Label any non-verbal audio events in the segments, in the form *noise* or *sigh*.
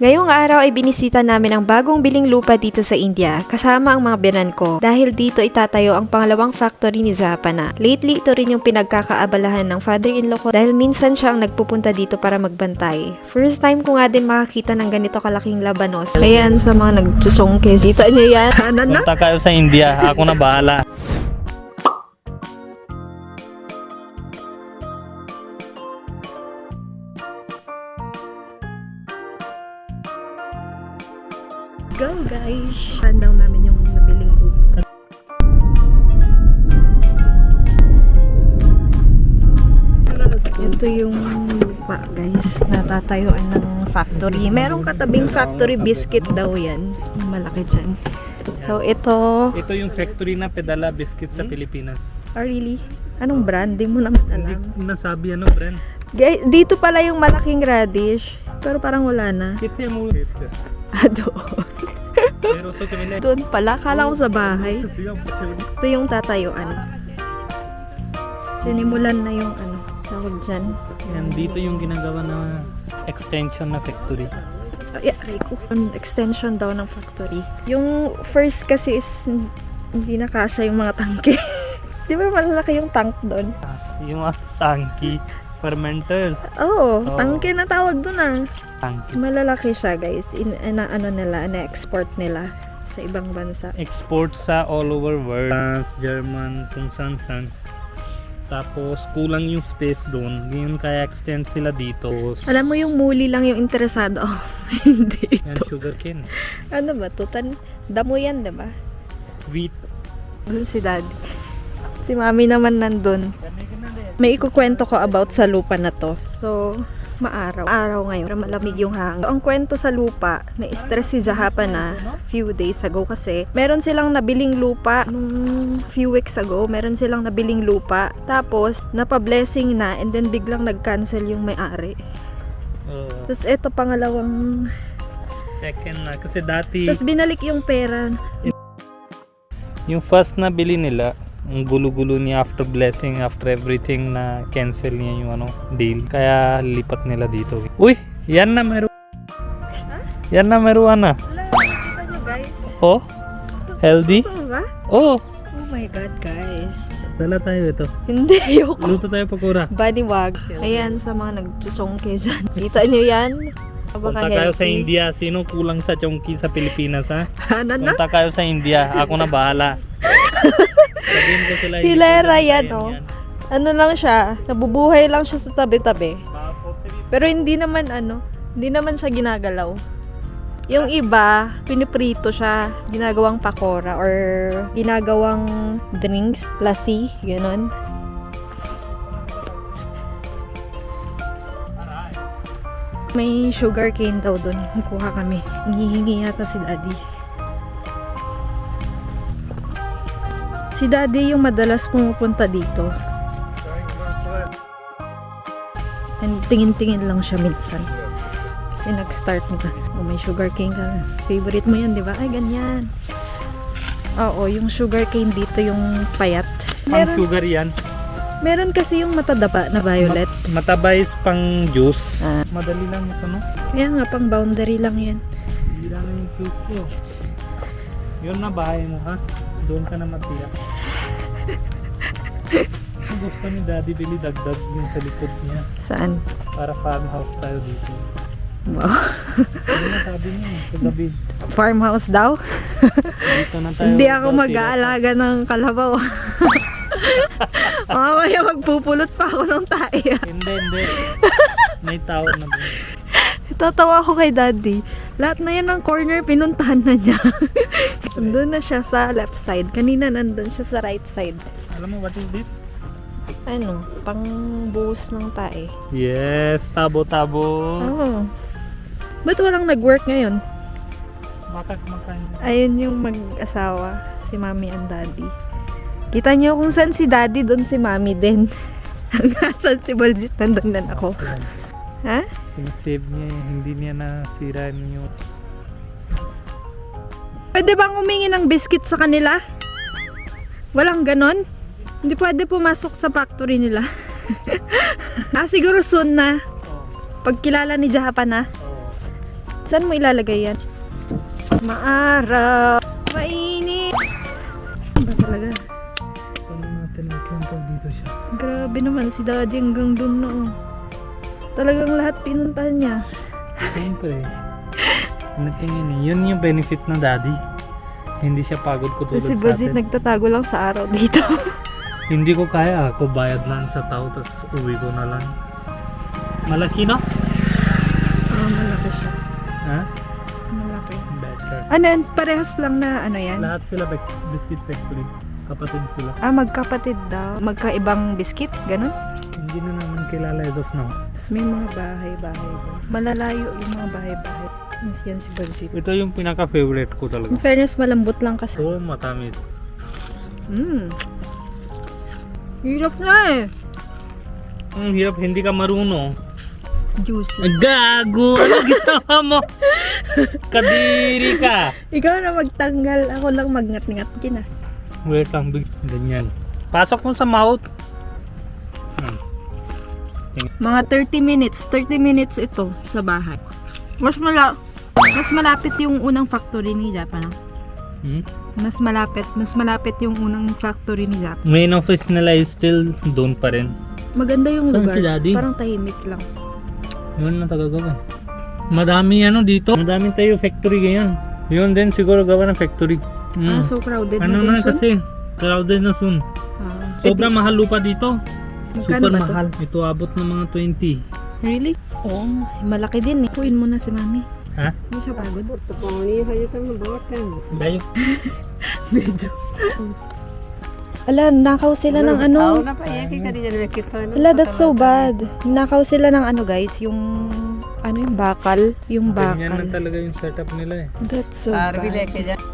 Ngayong araw ay binisita namin ang bagong biling lupa dito sa India, kasama ang mga binan ko, dahil dito itatayo ang pangalawang factory ni Japana. Lately, ito rin yung pinagkakaabalahan ng father-in-law ko dahil minsan siya ang nagpupunta dito para magbantay. First time ko nga din makakita ng ganito kalaking labanos. Ayan, sa mga nagsusongke, kita niyo yan. Ano na? Punta kayo sa India, ako na bahala. Go guys! Pandaw namin yung nabiling lupa. Ito yung lupa guys, natatayuan ng factory. Merong katabing factory biscuit daw yan. Malaki dyan. So ito, Ito yung factory na pedala biscuit sa Pilipinas. oh really? Anong brand? Di mo naman Hindi alam. ko nasabi ano. Guys, dito pala yung malaking radish. Pero parang wala na. Kita mo. To kami Doon pala, kala ko sa bahay. Ito yung tatayuan. Sinimulan na yung ano, tawag dyan. Yan, dito yung ginagawa na extension na factory. Ay, aray ko. Yung Extension daw ng factory. Yung first kasi is hindi na kasya yung mga tangke. *laughs* Di ba malalaki yung tank doon? Yung ah, tanki, fermenter, Oo, Oo. tangke na tawag doon ah. tanki. Malalaki siya guys. In, na, ano nila, na-export nila sa ibang bansa. Export sa all over world. France, German, kung saan saan. Tapos kulang yung space doon. Ngayon kaya extend sila dito. Alam mo yung muli lang yung interesado. Oh, *laughs* hindi Yan ito. sugarcane. Ano ba to? Tan damo yan, di ba? Wheat. Doon si daddy. Si mami naman nandun. May ikukwento ko about sa lupa na to. So, maaraw. Araw ngayon, malamig yung hangin. Ang kwento sa lupa, na-stress si Jahapa na few days ago kasi meron silang nabiling lupa nung few weeks ago. Meron silang nabiling lupa. Tapos, napa-blessing na and then biglang nag-cancel yung may-ari. Oh, Tapos, eto pangalawang... second na. Kasi dati, Tapos, binalik yung pera. yung first na bili nila, ang gulo-gulo niya after blessing, after everything na cancel niya yung ano, deal. Kaya lipat nila dito. Uy, yan na meron. Yan na meron na. Wala, guys. Oh, healthy? Ito ba? Oh, Oh my God, guys. dala tayo ito. Hindi, ayoko. Luto tayo pakura. Bani wag. Ayan, sa mga nagsusongke dyan. *laughs* Kita nyo yan? Punta kayo sa India. Sino kulang sa chongki sa Pilipinas, ha? *laughs* Ano na? Punta kayo sa India. Ako na bahala. *laughs* Sabihin ko sila. Hilera yan, ganyan oh. Ano lang siya, nabubuhay lang siya sa tabi-tabi. Pero hindi naman ano, hindi naman siya ginagalaw. Yung iba, piniprito siya, ginagawang pakora or ginagawang drinks, lassi, ganon. May sugar cane daw doon. Kuha kami. Hihingi yata si daddy. Si daddy yung madalas pumupunta dito. And tingin-tingin lang siya minsan. Kasi nag-start na. Oh, may sugar cane ka. Favorite mo yan, di ba? Ay, ganyan. Oo, yung sugar cane dito yung payat. Pang Meron, sugar yan. meron kasi yung matadapa na violet. Matabay pang juice. Ah, Madali lang ito, no? kaya nga, pang boundary lang yan. Hindi lang yung juice ko. Yun na bahay mo, ha? Doon ka na matiya. Gusto ni daddy, bili dagdag yung sa likod niya. Saan? Para farmhouse tayo dito. Wow. Ano na sabi niya, sa gabi. Farmhouse daw? Dito na tayo. Hindi ako mag-aalaga ng kalabaw. *laughs* Mamaya magpupulot pa ako ng tae. Hindi, hindi. May tao na doon. Tatawa ako kay daddy. Lahat na yan ng corner, pinuntahan na niya. *laughs* Doon na siya sa left side. Kanina nandun siya sa right side. Alam mo, what is this? Ano? Pang buhos ng tae. Yes, tabo-tabo. Oo. Ba't walang nag-work ngayon? Baka kumakain. Ayun yung mag-asawa. Si mommy and daddy. Kita niyo kung saan si daddy, doon si mommy din. *laughs* Nasaan si Baljit, nandun na ako. Ha? Sinasave niya, eh. hindi niya nasira yung Pwede bang humingi ng biscuit sa kanila? Walang ganon? Hindi pwede pumasok sa factory nila. *laughs* ah, siguro soon na. Oh, Pag kilala ni Japa na. oh. Saan mo ilalagay yan? Maaraw. Mainit. Ano Ba talaga? Paano natin i-camper dito siya? Grabe naman si daddy hanggang dun na oh. Talagang lahat pinuntahan niya. Siyempre. Natingin eh. Yun yung benefit ng daddy. Hindi siya pagod ko tulad Si sa atin. nagtatago lang sa araw dito. *laughs* Hindi ko kaya. Ako bayad lang sa tao tapos uwi ko na lang. Malaki no? oh, malaki siya. Ha? Malaki. Better. Ano yan? Parehas lang na ano yan? Lahat sila bis- biscuit factory. Kapatid sila. Ah, magkapatid daw. Magkaibang biskit, ganun? Hindi na naman kilala as of now. Tapos may mga bahay-bahay doon. Malalayo yung mga bahay-bahay. Si- Yan si Bazit. Ito yung pinaka-favorite ko talaga. In fairness, malambot lang kasi. So matamis. Mmm. Hirap na eh. Ang hirap, hindi ka marunong. Juicy. Gago! Ano ginawa mo? *laughs* Kadiri ka! Ikaw na magtanggal. Ako lang magngat-ngat kina. Wait lang, big. Ganyan. Pasok mo sa mouth. Hmm. Mga 30 minutes. 30 minutes ito sa bahay. Mas mala mas malapit yung unang factory ni Japan. ah. Hmm? Mas malapit. Mas malapit yung unang factory ni Japan. Main office nila is still doon pa rin. Maganda yung Saan lugar. si Daddy? Parang tahimik lang. Yun na tagagawa. Madami ano dito. Madami tayo factory ganyan. Yun din siguro gawa ng factory. Ah, Hmm. so crowded ano na din na soon? kasi? Crowded na soon. Ah, Sobrang mahal lupa dito. Magkano Super ba to? mahal. Ito abot ng mga 20. Really? Oo. malaki din eh. Puin mo na si mami. Ha? Hindi siya pagod. Dayo. *laughs* Medyo. Ala, nakaw sila ng ano. Ala, that's so bad. Nakaw sila ng ano guys, yung ano yung bakal, yung Ganyan na bakal. talaga yung setup nila eh. That's so bad.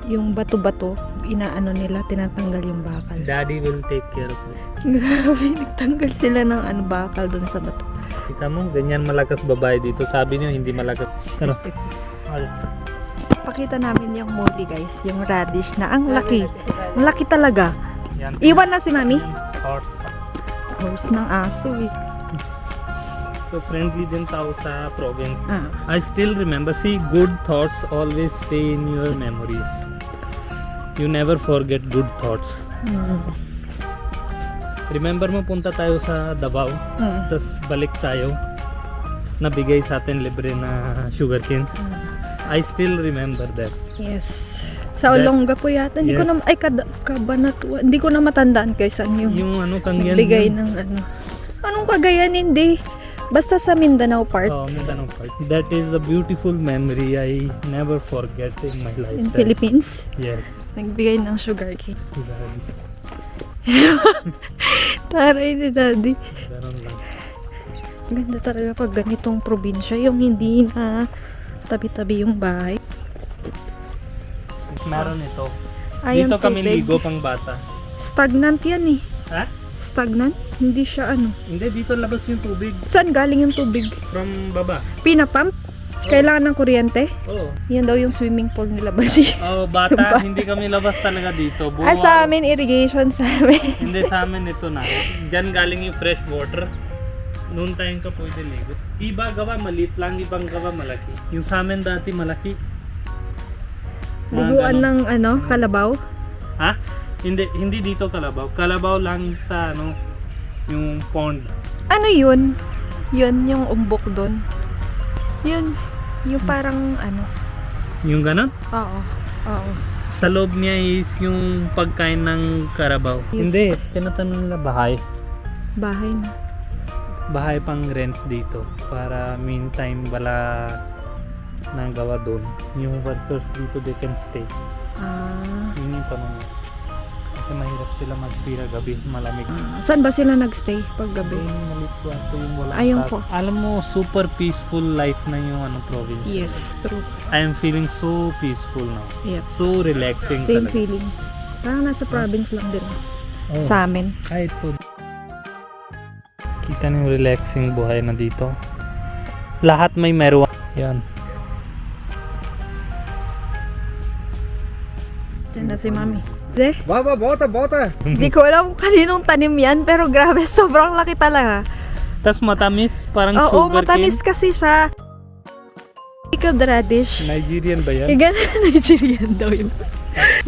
Yung bato-bato, inaano nila, tinatanggal yung bakal. Daddy will take care of it. *laughs* Grabe, nagtanggal sila ng ano bakal dun sa bato. Kita mo, ganyan malakas babae dito. Sabi niyo, hindi malakas. Ano? Pakita namin yung moldy guys, yung radish na ang laki. Ang laki talaga. Yan. Iwan na si mami. Horse. Horse ng aso eh. So friendly din tao sa province. Ah. I still remember. See, good thoughts always stay in your memories. You never forget good thoughts. Mm. Remember mo, punta tayo sa Davao. Mm. Tapos balik tayo. Nabigay sa atin libre na sugarcane. I still remember that. Yes. Sa Olonga po yata. Hindi ko Yes. na, ay, kad, kabanatuan. Hindi ko na matandaan guys saan yung, Yung ano, kangyan. bigay ng ano. Anong kagayan hindi? Basta sa Mindanao part. Oh, Mindanao part. That is the beautiful memory I never forget in my life. in Philippines. Yes. Nagbigay ng sugar cane. *laughs* Taray ni daddy. Ganda talaga pag ganitong probinsya. Yung hindi na tabi-tabi yung bahay. Meron ito. Ay, Dito kami tubig. ligo pang bata. Stagnant yan eh. Ha? Stagnant? Hindi siya ano. Hindi, dito labas yung tubig. Saan galing yung tubig? From baba. Pinapump? Kailangan ng kuryente? Oo. Yan daw yung swimming pool nila ba siya? Oh, bata, hindi kami labas talaga dito. Buwa. Ah, sa amin, irrigation sa amin. *laughs* Hindi sa amin ito na. Diyan galing yung fresh water. Noon tayong ka pwede ligo. Iba gawa maliit lang, ibang gawa malaki. Yung sa amin dati malaki. Mga ganon. ng ano, kalabaw. Ha? Hindi, hindi dito kalabaw. Kalabaw lang sa ano, yung pond. Ano yun? Yun, yung umbok doon. Yun, yung parang ano. Yung ganon? Oo. Oo. Sa loob niya is yung pagkain ng karabaw. Yes. Hindi, tinatanong nila bahay. Bahay na. Bahay pang rent dito para meantime wala nang gawa doon. Yung workers dito they can stay. Ah. Yun yung tanong niya. Kasi mahirap sila magpira gabi, malamig. Saan ba sila nagstay pag gabi? Yung malit ko ato yung walang Ayun po. Alam mo, super peaceful life na yung ano, province. Yes, true. I am feeling so peaceful now. Yes. So relaxing Same talaga. feeling. Parang nasa province lang din. Oh. Sa amin. Kahit po. Kita niyo yung relaxing buhay na dito. Lahat may meron. Yan. Diyan na si mami. De? Baba, bota, bota. *laughs* Hindi ko alam kung kaninong tanim yan, pero grabe, *laughs* sobrang laki talaga. Tapos matamis, parang sugar Oo, sugar matamis cane. kasi siya. Pickled radish. Nigerian ba yan? Igan, *laughs* Nigerian daw yun.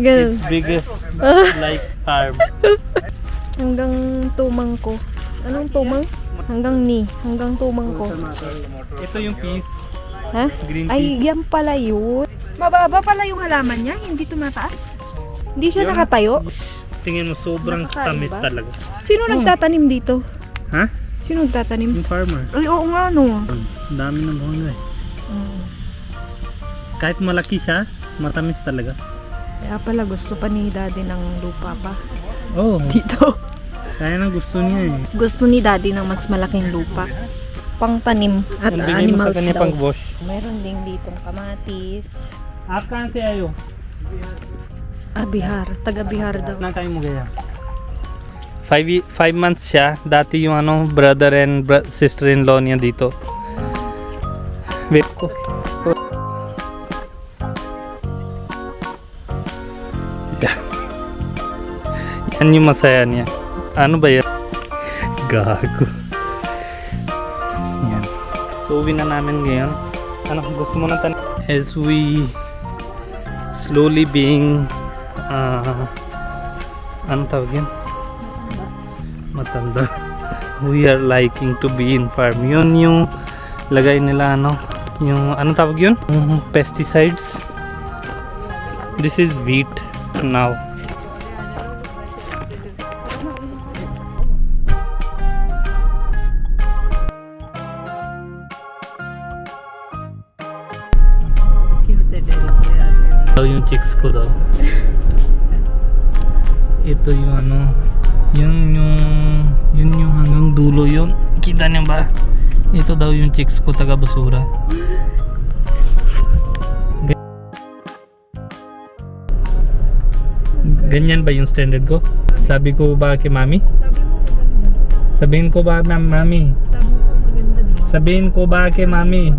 Ganun. It's bigger, like arm. Hanggang tumang ko. Anong tumang? Hanggang ni. Hanggang tumang ko. Ito yung piece. Ha? Green Ay, yan pala yun. Mababa pala yung halaman niya, hindi tumataas. Hindi siya Yun. nakatayo. Tingin mo, sobrang Nakakain tamis ba? talaga. Sino Oh. nagtatanim dito? Ha? Sino nagtatanim? Yung farmer. Ay, oo nga no. Ang dami ng bunga eh. Kahit malaki siya, matamis talaga. Kaya pala gusto pa ni daddy ng lupa pa. Oh, Dito. kaya na gusto niya eh. Gusto ni daddy ng mas malaking lupa. Pang tanim at Ang bigay mo sa animals kanya daw. pang wash. Meron ding ditong kamatis. Afghan si ayo. Ah, Bihar. Taga Bihar daw. Na kayo mo gaya. Five, five months siya. Dati yung ano, brother and bro- sister-in-law niya dito. Wait ko. *laughs* Yan yung masaya niya. Ano ba yan? Gago. Yan. So, uwi na namin ngayon. Ano, gusto mo na tan As we slowly being uh, ano tawag yun? Matanda. We are liking to be in farm. Yun yung lagay nila ano, yung ano tawag yun? Pesticides. This is wheat now. Daw yung chicks ko daw. Ito yung ano, yun yung yun yung hanggang dulo yun. Kita niyo ba? Ito daw yung chicks ko taga basura. Ga- Ganyan ba yung standard ko? Sabi ko ba kay mami? Sabi mo maganda. Sabihin ko ba ma'am mami? Sabihin ko ba kay mami?